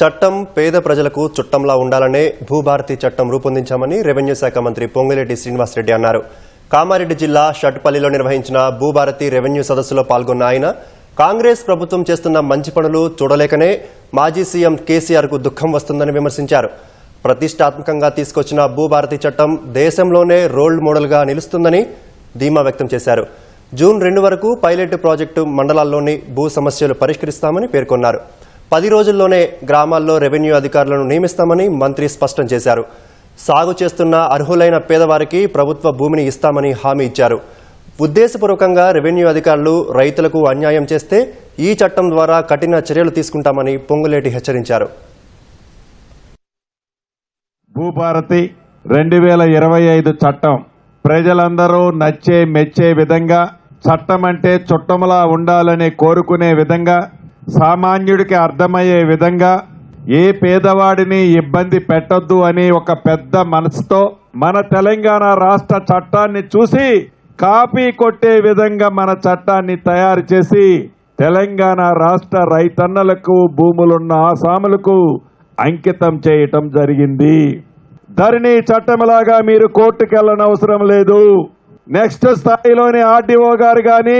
చట్టం పేద ప్రజలకు చుట్టంలా ఉండాలనే భూభారతి చట్టం రూపొందించామని రెవెన్యూ శాఖ మంత్రి పొంగిరెడ్డి శ్రీనివాసరెడ్డి అన్నారు. కామారెడ్డి జిల్లా షట్పల్లిలో నిర్వహించిన భూభారతి రెవెన్యూ సదస్సులో పాల్గొన్న ఆయన కాంగ్రెస్ ప్రభుత్వం చేస్తున్న మంచి పనులు చూడలేకనే మాజీ సీఎం కేసీఆర్కు దుఃఖం వస్తుందని విమర్శించారు. ప్రతిష్టాత్మకంగా తీసుకొచ్చిన భూభారతి చట్టం దేశంలోనే రోల్ మోడల్గా నిలుస్తుందని ధీమా వ్యక్తం చేశారు. జూన్ రెండు వరకు పైలట్ ప్రాజెక్టు మండలాల్లోని భూ సమస్యలు పరిష్కరిస్తామని పేర్కొన్నారు. పది రోజుల్లోనే గ్రామాల్లో రెవెన్యూ అధికారులను నియమిస్తామని మంత్రి స్పష్టం చేశారు. సాగు చేస్తున్న అర్హులైన పేదవారికి ప్రభుత్వ భూమిని ఇస్తామని హామీ ఇచ్చారు. ఉద్దేశపూర్వకంగా రెవెన్యూ అధికారులు రైతులకు అన్యాయం చేస్తే ఈ చట్టం ద్వారా కఠిన చర్యలు తీసుకుంటామని పొంగులేటి హెచ్చరించారు. భూభారతి రెండు వేల ఇరవై ఐదు చట్టం. ప్రజలందరూ నచ్చే మెచ్చే విధంగా చట్టం అంటే చుట్టములా ఉండాలని కోరుకునే విధంగా సామాన్యుడికి అర్థమయ్యే విధంగా ఏ పేదవాడిని ఇబ్బంది పెట్టొద్దు అని ఒక పెద్ద మనసుతో మన తెలంగాణ రాష్ట్ర చట్టాన్ని చూసి కాపీ కొట్టే విధంగా మన చట్టాన్ని తయారు చేసి తెలంగాణ రాష్ట్ర రైతన్నలకు భూములున్న ఆసాములకు అంకితం చేయటం జరిగింది. ధరణి చట్టంలాగా మీరు కోర్టుకెళ్ళనవసరం అవసరం లేదు. నెక్స్ట్ స్థాయిలోని ఆర్డీఓ గారు కానీ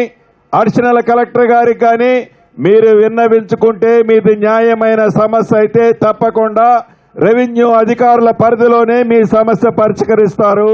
అడిషనల్ కలెక్టర్ గారికి కానీ మీరు విన్నవించుకుంటే మీది న్యాయమైన సమస్య అయితే తప్పకుండా రెవెన్యూ అధికారుల పరిధిలోనే మీ సమస్య పరిష్కరిస్తారు.